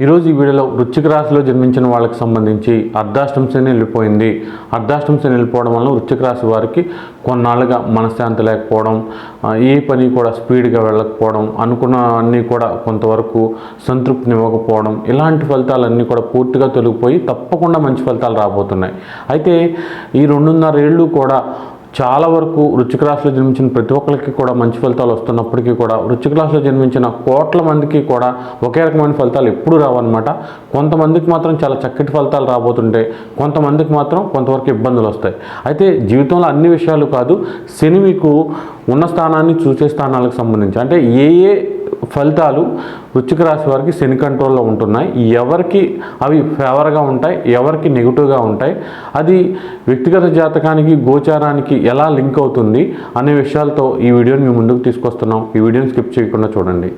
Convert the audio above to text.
ఈరోజు ఈ వీడియోలో వృచ్చిక రాశిలో జన్మించిన వాళ్ళకి సంబంధించి అర్ధాష్టం శని వెళ్ళిపోయింది. అర్ధాష్టం శని వెళ్ళిపోవడం వలన వృచ్చిక రాశి వారికి కొన్నాళ్ళుగా మనశ్శాంతి లేకపోవడం ఏ పని కూడా స్పీడ్గా వెళ్ళకపోవడం అనుకున్న అన్నీ కూడా కొంతవరకు సంతృప్తిని ఇవ్వకపోవడం ఇలాంటి ఫలితాలన్నీ కూడా పూర్తిగా తొలగిపోయి తప్పకుండా మంచి ఫలితాలు రాబోతున్నాయి. అయితే ఈ రెండున్నర ఏళ్ళు కూడా చాలా వరకు వృశ్చిక రాశిలో జన్మించిన ప్రతి ఒక్కరికి కూడా మంచి ఫలితాలు వస్తున్నప్పటికీ కూడా వృశ్చిక రాశిలో జన్మించిన కోట్ల మందికి కూడా ఒకే రకమైన ఫలితాలు ఎప్పుడూ రావన్నమాట. కొంతమందికి మాత్రం చాలా చక్కటి ఫలితాలు రాబోతుంటాయి కొంతమందికి మాత్రం కొంతవరకు ఇబ్బందులు వస్తాయి. అయితే జీవితంలో అన్ని విషయాలు కాదు శని మీకు ఉన్న స్థానాన్ని చూసే స్థానాలకు సంబంధించి అంటే ఏ ఏ ఫలితాలు వృచ్చిక రాశి వారికి శని కంట్రోల్లో ఉంటున్నాయి. ఎవరికి అవి ఫేవర్గా ఉంటాయి ఎవరికి నెగిటివ్గా ఉంటాయి అది వ్యక్తిగత జాతకానికి గోచారానికి ఎలా లింక్ అవుతుంది అనే విషయాలతో ఈ వీడియోని మీ ముందుకు తీసుకొస్తున్నాం. ఈ వీడియోని స్కిప్ చేయకుండా చూడండి.